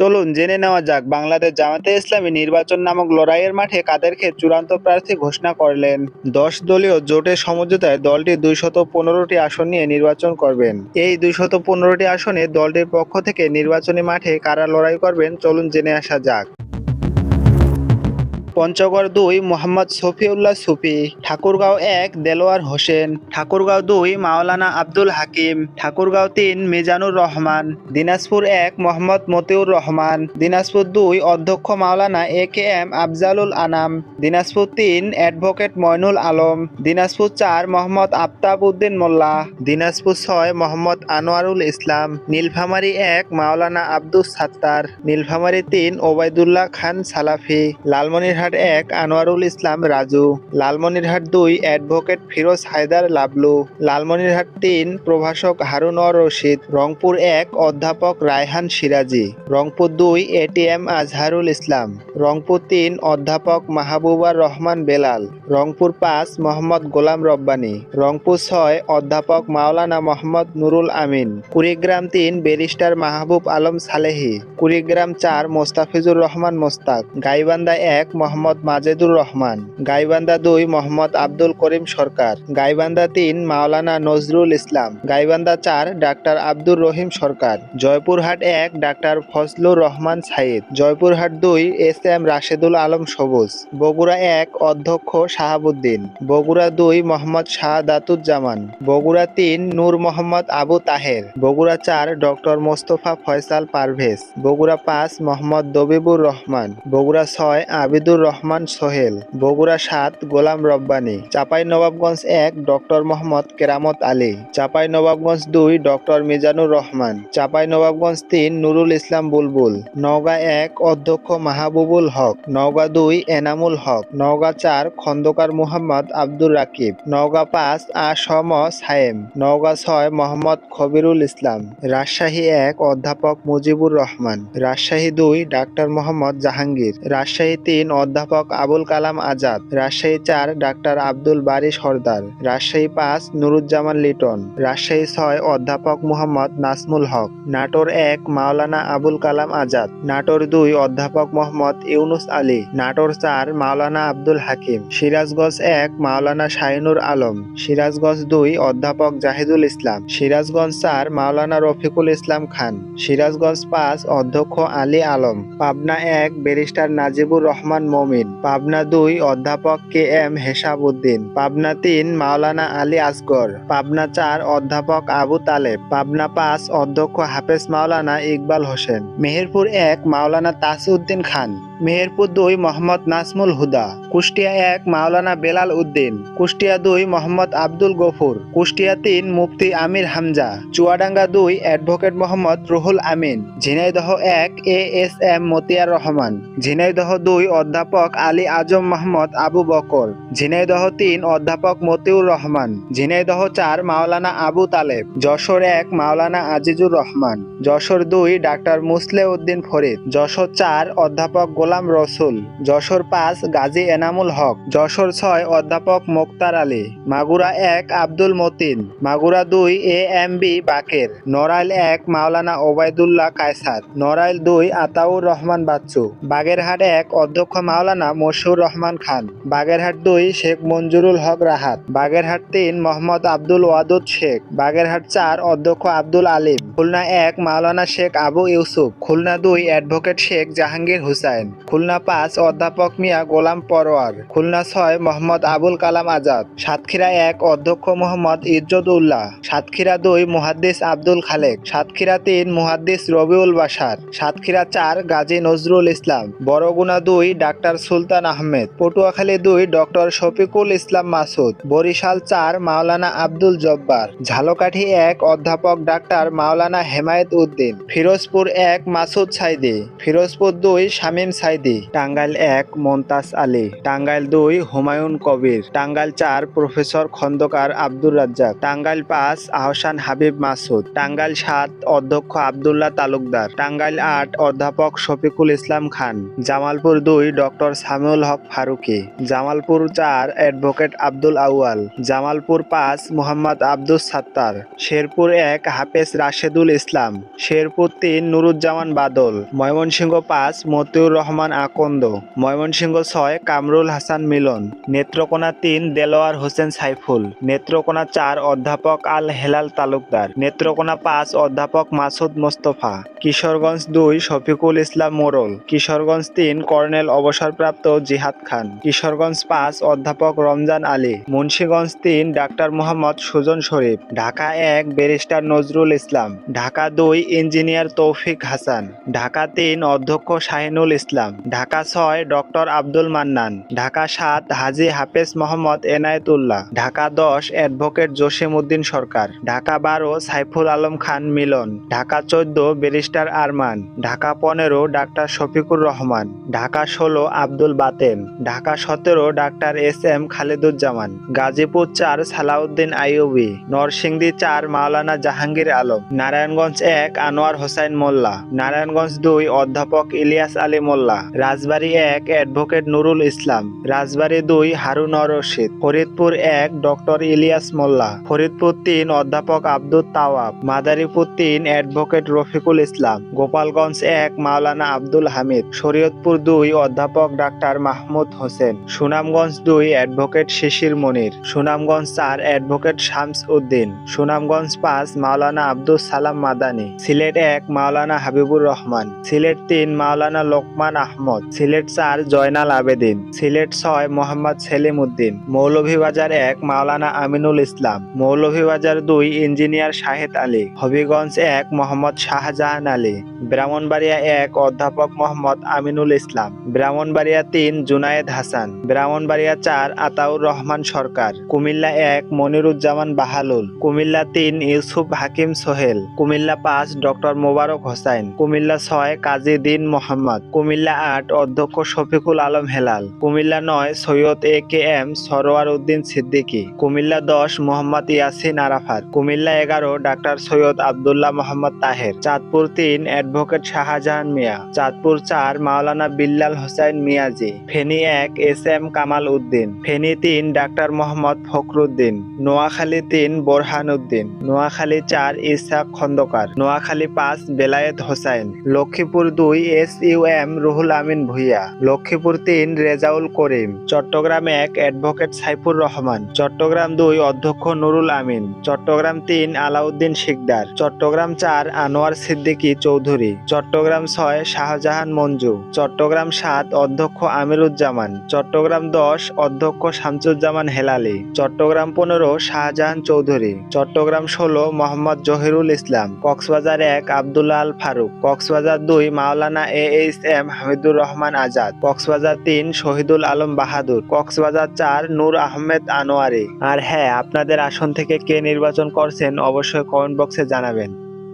চলুন জেনে নেওয়া যাক, বাংলাদেশ জামাতে ইসলামী নির্বাচন নামক লড়াইয়ের মাঠে কাদেরকে চূড়ান্ত প্রার্থী ঘোষণা করলেন। দশ দলীয় জোটের সমঝোতায় দলটি দুইশত পনেরোটি আসন নিয়ে নির্বাচন করবেন। এই দুইশত পনেরোটি আসনে দলটির পক্ষ থেকে নির্বাচনী মাঠে কারা লড়াই করবেন চলুন জেনে আসা যাক। পঞ্চগড় দুই, মোহাম্মদ শফিউল্লাহ সুফি, ঠাকুরগাঁও এক, দেলোয়ার হোসেন, ঠাকুরগাঁও দুই, মাওলানা আব্দুল হাকিম, ঠাকুরগাঁও তিন, মিজানুর রহমান, দিনাজপুর এক, মোহাম্মদ মতিউর রহমান, দিনাজপুর দুই, অধ্যক্ষ মাওলানা A K M Afzalul Anam, Dinajpur তিন, অ্যাডভোকেট ময়নুল আলম, দিনাজপুর চার, মোহাম্মদ আফতাব উদ্দিন মোল্লা, দিনাজপুর ছয়, মোহাম্মদ আনোয়ারুল ইসলাম, নীলফামারী এক, মাওলানা আব্দুস সাত্তার, নীলফামারী তিন, ওবায়দুল্লাহ খান সালাফি, লালমনিরহাট এক আনোয়ারুল ইসলাম রাজু। লালমনিরহাট দুই অ্যাডভোকেট ফিরোজ হায়দার লাবলু। লালমনিরহাট তিন প্রভাষক হারুনর রশিদ। রংপুর এক অধ্যাপক রায়হান সিরাজি। রংপুর দুই এটিএম আজহারুল ইসলাম। রংপুর তিন অধ্যাপক মাহবুবার রহমান বেলাল। রংপুর পাঁচ মোহাম্মদ গোলাম রব্বানী। রংপুর ছয় অধ্যাপক মাওলানা মোহাম্মদ নুরুল আমিন। কুড়িগ্রাম তিন ব্যারিস্টার মাহবুব আলম সালেহি। কুড়িগ্রাম চার মোস্তাফিজুর রহমান মোস্তাক। গাইবান্ধা এক মোহাম্মদ মাজেদুর রহমান। গাইবান্ধা দুই, মোহাম্মদ আব্দুল করিম সরকার। গাইবান্ধা তিন, মাওলানা নজরুল ইসলাম। গাইবান্ধা চার, ডাক্তার আব্দুর রহিম সরকার। জয়পুরহাট এক, ডাক্তার ফজলুর রহমান সাইদ। জয়পুরহাট দুই, এস এম রাশেদুল আলম সবুজ। বগুড়া এক, অধ্যক্ষ শাহাবুদ্দিন। বগুড়া দুই, মোহাম্মদ শাহাদাতুজ্জামান। বগুড়া তিন, নূর মোহাম্মদ আবু তাহের। বগুড়া চার, ডক্টর মোস্তফা ফয়সাল পারভেজ। বগুড়া পাঁচ, মোহাম্মদ দবিবুর রহমান। বগুড়া ছয়, আবিদুর রহমান সোহেল, বগুড়া সাত, গোলাম রব্বানী, চাপাই নবাবগঞ্জ এক, ডক্টর মোহাম্মদ কেরামত আলী, চাপাই নবাবগঞ্জ দুই, ডক্টর মিজানুর রহমান, চাপাই নবাবগঞ্জ তিন, নুরুল ইসলাম বুলবুল, নওগাঁ এক, অধ্যক্ষ মাহবুবুল হক, নওগাঁ দুই, এনামুল হক, নওগাঁ চার, খন্দকার মুহাম্মদ আব্দুর রাকিব, নওগাঁ পাঁচ আসম সায়েম, নওগাঁ ছয়, মোহাম্মদ খবিরুল ইসলাম, রাজশাহী এক, অধ্যাপক মুজিবুর রহমান, রাজশাহী দুই, ডাক্তার মোহাম্মদ জাহাঙ্গীর, রাজশাহী তিন অধ্যাপক আবুল কালাম আজাদ, রাজশাহী চার ডাক্তার আব্দুল বারি সর্দার, রাজশাহী পাঁচ নুরুজ্জামান লিটন, রাজশাহী ছয় অধ্যাপক মোহাম্মদ নাসমুল হক, নাটোর এক মাওলানা আবুল কালাম আজাদ, নাটোর দুই অধ্যাপক মোহাম্মদ ইউনুস আলী, নাটোর চার মাওলানা আব্দুল হাকিম, সিরাজগঞ্জ এক মাওলানা শাহিনুর আলম, সিরাজগঞ্জ দুই অধ্যাপক জাহিদুল ইসলাম, সিরাজগঞ্জ চার মাওলানা রফিকুল ইসলাম খান, সিরাজগঞ্জ পাঁচ অধ্যক্ষ আলী আলম, পাবনা এক ব্যারিস্টার নাজিবুর রহমান মমিন। পাবনা দুই অধ্যাপক কে এম হেসাব উদ্দিন পাবনা তিন মাওলানা আলী আসগর। পাবনা চার অধ্যাপক আবু তালেব। পাবনা পাঁচ অধ্যক্ষ হাফেজ মাওলানা ইকবাল হোসেন। মেহেরপুর এক মাওলানা তাসিউদ্দিন খান। মেহেরপুর দুই মোহাম্মদ নাসমুল হুদা, কুষ্টিয়া এক মাওলানা বেলাল উদ্দিন, কুষ্টিয়া দুই মোহাম্মদ আব্দুল গফুর, কুষ্টিয়া তিন মুফতি আমির হামজা, চুয়াডাঙ্গা দুই অ্যাডভোকেট মোহাম্মদ রুহুল আমিন, ঝিনাইদহ এক A S M Motiar Rahman, Jhenaidah দুই অধ্যাপক আলী আজম মোহাম্মদ আবু বকর, ঝিনাইদহ তিন অধ্যাপক মতিউর রহমান, ঝিনাইদহ চার মাওলানা আবু তালেব, যশোর এক মাওলানা আজিজুর রহমান, যশোর দুই ডাক্তার মুসলে উদ্দিন ফরিদ, যশোর চার অধ্যাপক গোলাম রসুল। যশোর পাঁচ, গাজী এনামুল হক। যশোর ছয়, অধ্যাপক মোক্তার আলী। মাগুরা এক, আব্দুল মতিন। মাগুরা দুই, A M B Baker. Narail এক, মাওলানা ওবায়দুল্লাহ কায়সার। নড়াইল দুই, আতাউর রহমান বাচ্চু। বাগেরহাট এক, অধ্যক্ষ মাওলানা মশিউর রহমান খান। বাগেরহাট দুই, শেখ মঞ্জুরুল হক রাহাত। বাগেরহাট তিন, মোহাম্মদ আব্দুল ওয়াদুদ শেখ। বাগেরহাট চার, অধ্যক্ষ আব্দুল আলিম। খুলনা এক, মাওলানা শেখ আবু ইউসুফ। খুলনা দুই, অ্যাডভোকেট শেখ জাহাঙ্গীর হুসাইন। খুলনা পাঁচ, অধ্যাপক মিয়া গোলাম পরোয়ার। খুলনা ছয়, মোহাম্মদ আবুল কালাম আজাদ। সাতক্ষীরা এক, অধ্যক্ষ মোহাম্মদ ইজ্জত উল্লাহ সাতক্ষীরা দুই, মুহাদ্দিস আব্দুল খালেক। সাতক্ষীরা তিন, মুহাদ্দিস রবিউল বাসার সাতক্ষীরা চার, গাজী নজরুল ইসলাম। বড়গুনা দুই, ডাক্তার সুলতান আহমেদ। পটুয়াখালী দুই, ডক্টর শফিকুল ইসলাম মাসুদ। বরিশাল চার, মাওলানা আব্দুল জব্বার। ঝালকাঠি এক, অধ্যাপক ডাক্তার মাওলানা হেমায়েত উদ্দিন। ফিরোজপুর এক, মাসুদ সাইদি। ফিরোজপুর দুই, শামীম সাইদি। টাঙ্গাইল এক, মন্তাজ আলী। টাঙ্গাইল দুই, হুমায়ুন কবির। টাঙ্গাইল চার, প্রফেসর খন্দকার আব্দুর রাজ্জাক। টাঙ্গাইল পাঁচ, আহসান হাবিব মাসুদ। টাঙ্গাইল সাত, অধ্যক্ষ আবদুল্লাহ তালুকদার। টাঙ্গাইল আট, অধ্যাপক শফিকুল ইসলাম খান। জামালপুর দুই, ডক্টর সামিউল হক ফারুকি। জামালপুর চার, অ্যাডভোকেট আব্দুল আউয়াল। জামালপুর পাঁচ, মোহাম্মদ আব্দুস সাত্তার। শেরপুর এক, হাফেজ রাশেদুল ইসলাম। শেরপুর তিন, নুরুজ্জামান বাদল। ময়মনসিংহ পাঁচ, মতিউর রহমান আকন্দ, ময়মনসিংহ ছয়, কামরুল হাসান মিলন, নেত্রকোনা তিন, দেলোয়ার হোসেন সাইফুল, নেত্রকোনা চার, অধ্যাপক আল হেলাল তালুকদার, নেত্রকোনা পাঁচ, অধ্যাপক মাসুদ মোস্তফা, কিশোরগঞ্জ দুই, শফিকুল ইসলাম মোরল, কিশোরগঞ্জ তিন, কর্নেল অবসরপ্রাপ্ত জিহাদ খান, কিশোরগঞ্জ পাঁচ, অধ্যাপক রমজান আলী, মুন্সীগঞ্জ তিন, ডাক্তার মোহাম্মদ সুজন শরীফ, ঢাকা এক, ব্যারিস্টার নজরুল ইসলাম, ঢাকা দুই, ইঞ্জিনিয়ার তৌফিক হাসান, ঢাকা তিন, অধ্যক্ষ শাহিনুল ইসলাম ঢাকা ছয়, ডক্টর আব্দুল মান্নান। ঢাকা সাত, হাজি হাফেজ মোহাম্মদ এনায়েতুল্লাহ। ঢাকা দশ, অ্যাডভোকেট জসিম উদ্দিন সরকার। ঢাকা বারো, সাইফুল আলম খান মিলন। ঢাকা চোদ্দ, ব্যারিস্টার আরমান। ঢাকা পনেরো, ডাক্তার শফিকুর রহমান। ঢাকা ষোলো, আব্দুল বাতেন ঢাকা সতেরো, doctor S M Khaleduzzaman. Gazipur চার, সালাউদ্দিন আইয়ুবি। নরসিংদী চার, মাওলানা জাহাঙ্গীর আলম। নারায়ণগঞ্জ এক, আনোয়ার হোসাইন মোল্লা। নারায়ণগঞ্জ দুই, অধ্যাপক ইলিয়াস আলী মোল্লা। রাজবাড়ী এক অ্যাডভোকেট নুরুল ইসলাম, রাজবাড়ী দুই হারুন রশিদ, ফরিদপুর এক ডক্টর ইলিয়াস মোল্লা, ফরিদপুর তিন অধ্যাপক আব্দুল তাওয়াব, মাদারীপুর তিন অ্যাডভোকেট রফিকুল ইসলাম, গোপালগঞ্জ এক মাওলানা আব্দুল হামিদ, শরীয়তপুর দুই অধ্যাপক ডাক্তার মাহমুদ হোসেন, সুনামগঞ্জ দুই অ্যাডভোকেট শিশির মনির, সুনামগঞ্জ চার অ্যাডভোকেট শামস উদ্দিন, সুনামগঞ্জ পাঁচ মাওলানা আব্দুল সালাম মাদানী, সিলেট এক মাওলানা হাবিবুর রহমান, সিলেট তিন মাওলানা লোকমান আহমদ, সিলেট চার জয়নাল আবেদিন, সিলেট ছয় মোহাম্মদ সেলিম উদ্দিন মৌলভীবাজার এক মাওলানা আমিনুল ইসলাম, মৌলভীবাজার দুই ইঞ্জিনিয়ার শাহেদ আলী, হবিগঞ্জ এক মোহাম্মদ শাহজাহান আলী। ব্রাহ্মণবাড়িয়া এক অধ্যাপক মোহাম্মদ আমিনুল ইসলাম। ব্রাহ্মণবাড়িয়া তিন জুনায়েদ হাসান। ব্রাহ্মণবাড়িয়া চার আতাউর রহমান সরকার। কুমিল্লা এক মনিরুজ্জামান বাহালুল। কুমিল্লা তিন ইউসুফ হাকিম সোহেল। কুমিল্লা পাঁচ ডক্টর মোবারক হোসাইন। কুমিল্লা ছয় কাজী দিন মোহাম্মদ। কুমিল্লা আট অধ্যক্ষ শফিকুল আলম হেলাল। কুমিল্লা নয় Syed A K M Sarwar Uddin Siddiqui. Comilla দশ মোহাম্মদ ইয়াসিন আরাফাত। কুমিল্লা এগারো ডাক্তার সৈয়দ আবদুল্লাহ মোহাম্মদ তাহের। চাঁদপুর তিন অ্যাডভোকেট শাহজাহান মিয়া, চাঁদপুর চার মাওলানা বিল্লাল হোসাইন মিয়াজি, ফেনী এক এস এম কামাল উদ্দিন, ফেনী তিন ডাক্তার মোহাম্মদ ফখরুদ্দিন, নোয়াখালী তিন বোরহান উদ্দিন, নোয়াখালী চার ইসহাক খন্দকার, নোয়াখালী পাঁচ বেলায়েত হোসাইন, লক্ষ্মীপুর দুই S U M Ruhul Amin Bhuiyan, Lakshmipur তিন রেজাউল করিম, চট্টগ্রাম এক অ্যাডভোকেট সাইফুর রহমান, চট্টগ্রাম দুই অধ্যক্ষ নুরুল আমিন, চট্টগ্রাম তিন আলাউদ্দিন শিকদার, চট্টগ্রাম চার আনোয়ার সিদ্দিকী চৌধুরী। চট্টগ্রাম ছয়, শাহজাহান মঞ্জু, চট্টগ্রাম সাত, অধ্যক্ষ আমিরুজ্জামান, চট্টগ্রাম দশ, অধ্যক্ষ শামসুজ্জামান হেলালি, চট্টগ্রাম পনেরো, শাহজাহান চৌধুরী, চট্টগ্রাম ষোলো, মোহাম্মদ জহিরুল ইসলাম, কক্সবাজার এক, আবদুল্লাহ আল ফারুক, কক্সবাজার দুই, Maulana A H M Hamidur Rahman Azad, Cox's Bazar তিন, শহীদুল আলম বাহাদুর, কক্সবাজার চার, নূর আহমেদ আনোয়ারি। আর হ্যাঁ আপনাদের আসন থেকে কে নির্বাচন করছেন অবশ্যই কমেন্ট বক্সে জানাবেন।